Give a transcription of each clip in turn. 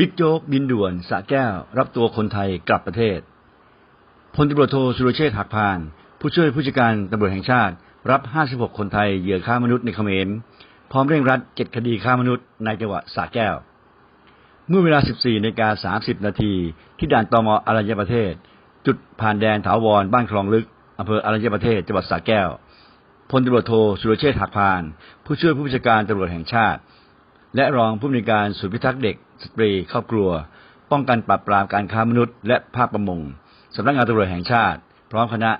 บิ๊กโจ๊กบินด่วนสระแก้ว รับตัวคนไทยกลับประเทศพลตำรวจโทสุรเชษฐ์หักพาน ผู้ช่วยผู้จัดการตำรวจแห่งชาติ รับ 56 คนไทยเหยื่อค้ามนุษย์ในเขมร พร้อมเร่งรัด 7 คดีค้ามนุษย์ในจังหวัดสระแก้ว เมื่อเวลา 14นาฬิกา30 นาที ที่ด่านตมอรัญญประเทศ จุดผ่านแดนถาวรบ้านคลองลึกอำเภออรัญญประเทศจังหวัดสระแก้วพลตำรวจโทสุรเชษฐ์หักพาน ผู้ช่วยผู้บัญชาการตำรวจแห่งชาติ และรองผู้อำนวยการศูนย์พิทักษ์เด็ก สตรีครอบครัว ป้องกันปราบปรามการค้ามนุษย์ และภาคประมงสำนักงานตำรวจแห่งชาติ พร้อมคณะ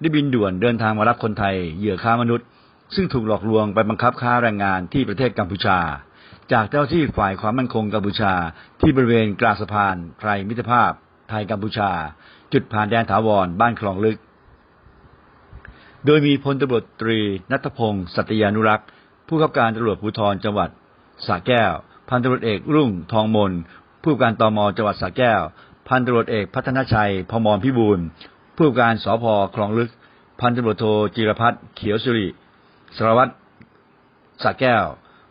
ได้บินด่วนเดินทางมารับคนไทยเหยื่อค้ามนุษย์ ซึ่งถูกหลอกลวงไปบังคับค้าแรงงานที่ประเทศกัมพูชา จากเจ้าที่ฝ่ายความมั่นคงกัมพูชา ที่บริเวณกลางสะพานไทรมิตรภาพ ไทยกัมพูชา จุดผ่านแดนถาวรบ้านคลองลึก โดยมีพลตำรวจตรีนัทพงศ์สัตยานุรักษ์ ผู้ขับการตำรวจภูธรจังหวัดสระแก้ว พันตำรวจเอกรุ่งทองมน ผู้การตมจังหวัดสระแก้ว พันตำรวจเอกพัฒนชัยพมรพิบูลผู้กำกับการสพคลองลึก พันตำรวจโทจิรพัฒน์เขียวสุริสารวัตรสระแก้ว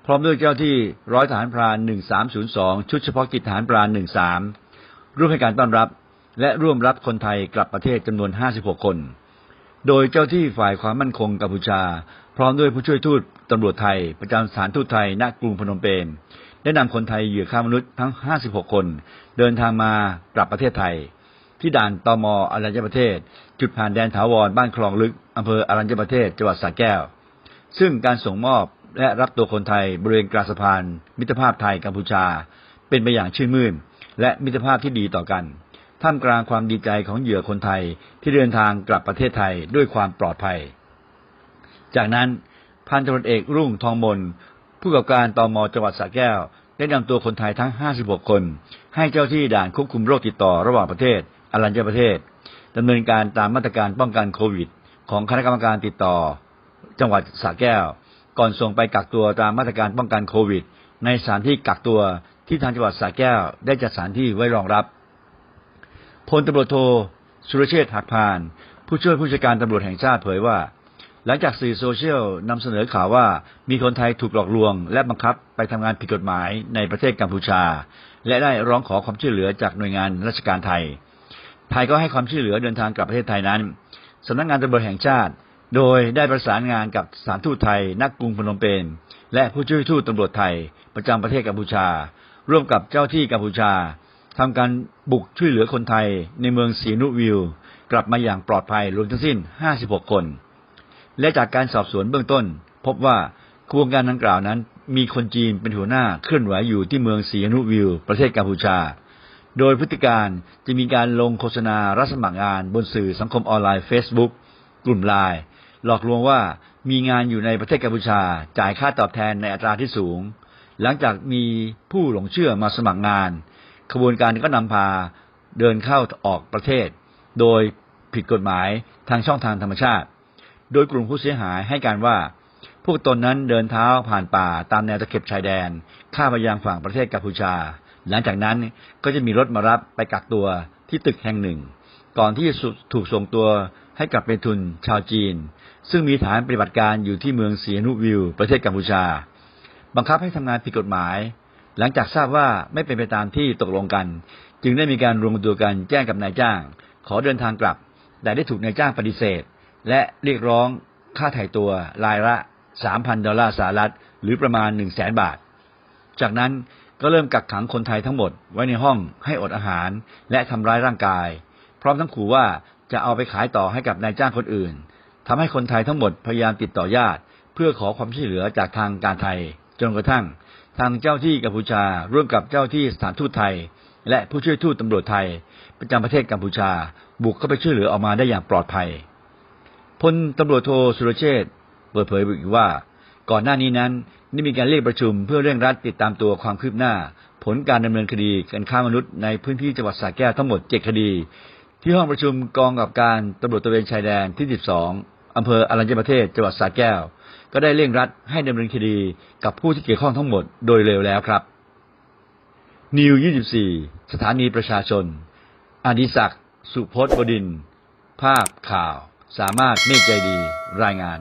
พร้อมด้วยเจ้าที่ร้อยทหารพราน 1302 ชุดเฉพาะกิจทหารพราน 13 ร่วมให้การต้อนรับ และร่วมรับคนไทยกลับประเทศจำนวน 56 คน โดยเจ้าที่ฝ่ายความมั่นคงกัมพูชา พร้อมด้วยผู้ช่วยทูตตำรวจไทย ประจำสถานทูตไทยณกรุงพนมเปญ ได้นำคนไทยเหยื่อค้ามนุษย์ทั้ง 56 คน เดินทางมากลับประเทศไทย ที่ด่านตมอรัญญประเทศ จุดผ่านแดนถาวรบ้านคลองลึกอำเภออรัญญประเทศจังหวัดสระแก้ว ซึ่งการส่งมอบและรับตัวคนไทยบริเวณกลางสะพาน มิตรภาพไทยกัมพูชา เป็นไปอย่างชื่นมื่น และมิตรภาพที่ดีต่อกันท่ามกลางความดีใจของเหยื่อคนไทยที่เดินทางกลับประเทศไทยด้วยความปลอดภัย จากนั้นพันตำรวจเอกรุ่งทองมน ผู้กำกับการตมจังหวัดสระแก้ว ได้นำตัวคนไทยทั้ง 56 คน ให้เจ้าที่ด่านควบคุมโรคติดต่อระหว่างประเทศ อรัญญประเทศดำเนินการตามมาตรการป้องกันโควิด ของคณะกรรมการติดต่อ จังหวัดสระแก้ว ก่อนส่งไปกักตัวตามมาตรการป้องกันโควิด ในสถานที่กักตัวที่ทางจังหวัดสระแก้ว ได้จัดสถานที่ไว้รองรับพลตำรวจโทสุรเชษฐ์หักพาน ผู้ช่วยผู้จัดการตำรวจแห่งชาติเผยว่า หลังจากสื่อโซเชียลนำเสนอข่าวว่ามีคนไทยถูกหลอกลวง และบังคับไปทำงานผิดกฎหมายในประเทศกัมพูชา และได้ร้องขอความช่วยเหลือจากหน่วยงานราชการไทย ไทยก็ให้ความช่วยเหลือเดินทางกลับประเทศไทยนั้นสำนักงานตำรวจแห่งชาติ โดยได้ประสานงานกับสถานทูตไทยนักกรุงพนมเปญและผู้ช่วยทูตตำรวจไทยประจำประเทศกัมพูชา ร่วมกับเจ้าที่กัมพูชาทำการบุกช่วยเหลือคนไทยในเมืองสีนุวิว กลับมาอย่างปลอดภัยรวมทั้งสิ้น 56 คน และจากการสอบสวนเบื้องต้น พบว่าขบวนการดังกล่าวนั้น มีคนจีนเป็นหัวหน้าเคลื่อนไหวอยู่ที่เมืองสีนุวิวประเทศกัมพูชา โดยพฤติการจะมีการลงโฆษณารับสมัครงานบนสื่อสังคมออนไลน์ Facebook กลุ่มไลน์หลอกลวงว่ามีงานอยู่ในประเทศกัมพูชา จ่ายค่าตอบแทนในอัตราที่สูง หลังจากมีผู้หลงเชื่อมาสมัครงาน ขบวนการก็นำพาเดินเข้าออกประเทศ โดยผิดกฎหมายทางช่องทางธรรมชาติ โดยกลุ่มผู้เสียหายให้การว่า พวกตนนั้นเดินเท้าผ่านป่าตามแนวตะเข็บชายแดน ข้ามไปยังฝั่งประเทศกัมพูชา หลังจากนั้นก็จะมีรถมารับไปกักตัวที่ตึกแห่งหนึ่ง ก่อนที่จะถูกส่งตัวให้กลับเป็นทุนชาวจีน ซึ่งมีฐานปฏิบัติการอยู่ที่เมืองเสียนุวิว ประเทศกัมพูชา บังคับให้ทำงานผิดกฎหมาย หลังจากทราบว่าไม่เป็นไปตามที่ตกลงกัน จึงได้มีการรวมตัวกันแจ้งกับนายจ้าง ขอเดินทางกลับ แต่ได้ถูกนายจ้างปฏิเสธ และเรียกร้องค่าไถ่ตัวรายละ 3,000 ดอลลาร์สหรัฐ หรือประมาณ 1 0 0 0 0แบาท จากนั้นก็เริ่มกักขังคนไทยทั้งหมดไว้ในห้องให้อดอาหารและทำร้ายร่างกาย พร้อมทั้งขู่ว่าจะเอาไปขายต่อให้กับนายจ้างคนอื่นทำให้คนไทยทั้งหมดพยายามติดต่อญาติ เพื่อขอความช่วยเหลือจากทางการไทย จนกระทั่ง ทางเจ้าที่กัมพูชาร่วมกับเจ้าที่สถานทูตไทย และผู้ช่วยทูตตำรวจไทย ประจำประเทศกัมพูชา บุกเข้าไปช่วยเหลือออกมาได้อย่างปลอดภัย พลตำรวจโทสุรเชษ์เปิดเผยอีกว่า ก่อนหน้านี้นั้นได้มีการเรียกประชุมเพื่อเร่งรัดติดตามตัวความคืบหน้า ผลการดำเนินคดีการฆ่ามนุษย์ในพื้นที่จังหวัดสระแก้วทั้งหมด7คดี ที่ห้องประชุมกองกับการตำรวจตระเวนชายแดนที่ 12อำเภออรัญญประเทศจังหวัดสระแก้ว ก็ได้เร่งรัดให้ดำเนินคดีกับผู้ที่เกี่ยวข้องทั้งหมดโดยเร็วแล้วครับนิว 24 สถานีประชาชนอดิศักดิ์สุพจน์บดิน ภาพข่าว สามารถเมฆใจดีรายงาน